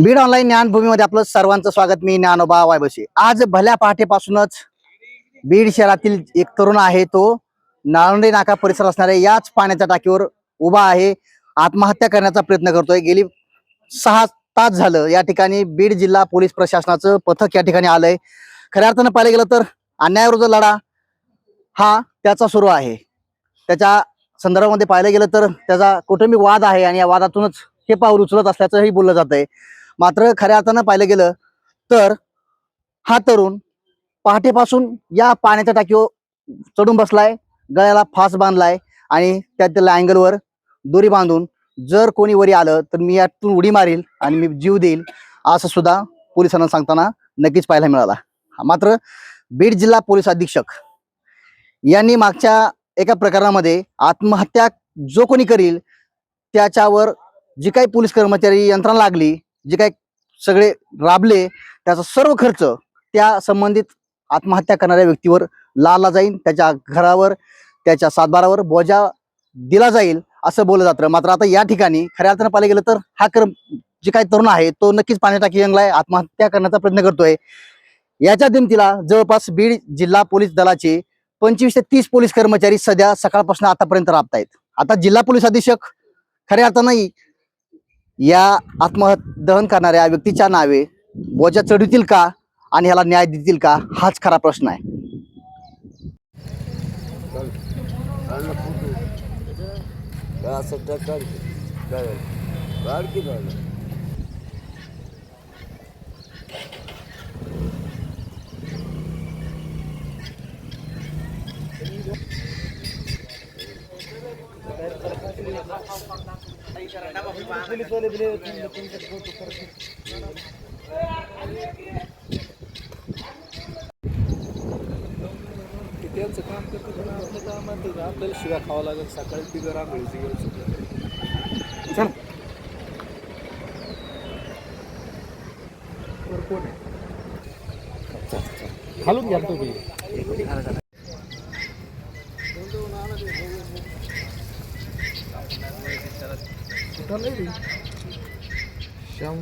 Beed online ज्ञानभूमीमध्ये आपलं सर्वांचं स्वागत. मी ज्ञानोबा वायबशी. आज भल्या पहाटेपासूनच बीड शहरातील एक तरुण आहे तो नाळंडे नाका परिसर असणाऱ्या याच पाण्याच्या टाकीवर उभा आहे. आत्महत्या करण्याचा प्रयत्न करतोय. गेली सहा तास झालं या ठिकाणी बीड जिल्हा पोलीस प्रशासनाचं पथक या ठिकाणी आलंय. खऱ्या अर्थानं पाहिलं गेलं तर अन्यायाविरुद्ध लढा हा त्याचा सुरू आहे. त्याच्या संदर्भामध्ये पाहिलं गेलं तर त्याचा कौटुंबिक वाद आहे आणि या वादातूनच हे पाऊल उचलत असल्याचंही बोललं जात आहे मात्र खऱ्या अर्थानं पाहिलं गेलं तर हा तरुण पहाटेपासून या पाण्याच्या टाकीवर चढून बसलाय गळ्याला फास बांधलाय आणि त्यातल्या अँगलवर दोरी बांधून जर कोणी वरी आलं तर मी यातून उडी मारील आणि मी जीव देईल असं सुद्धा पोलिसांना सांगताना नक्कीच पाहायला मिळाला. मात्र बीड जिल्हा पोलीस अधीक्षक यांनी मागच्या एका प्रकरणामध्ये आत्महत्या जो कोणी करील त्याच्यावर जी काही पोलीस कर्मचारी यंत्रणा लागली जे काही सगळे राबले त्याचा सर्व खर्च त्या संबंधित आत्महत्या करणाऱ्या व्यक्तीवर लाला जाईल त्याच्या घरावर त्याच्या सातबारावर बोजा दिला जाईल असं बोललं जातं. मात्र आता या ठिकाणी खऱ्या अर्थानं पाहिलं गेलं तर हा कर्म जे काही तरुण आहे तो नक्कीच पाणी टाकी आहे आत्महत्या करण्याचा प्रयत्न करतोय. याच्या दिमतीला जवळपास बीड जिल्हा पोलीस दलाचे पंचवीस ते तीस पोलीस कर्मचारी सध्या सकाळपासून आतापर्यंत राबतायत. आता जिल्हा पोलीस अधीक्षक खऱ्या अर्थानं या आत्मदहन करणाऱ्या व्यक्तीच्या नावे बोजा चढवतील का आणि ह्याला न्याय देतील का हाच खरा प्रश्न आहे. असं त्यांचं काम करतो आपलं काम आहे तर आपल्याला शिव्या खावं लागेल सकाळी ती जरा आंघोळीची घेऊन होती. कोण आहे खालून घ्या ना तुम्ही कुठं नाही रे? श्याम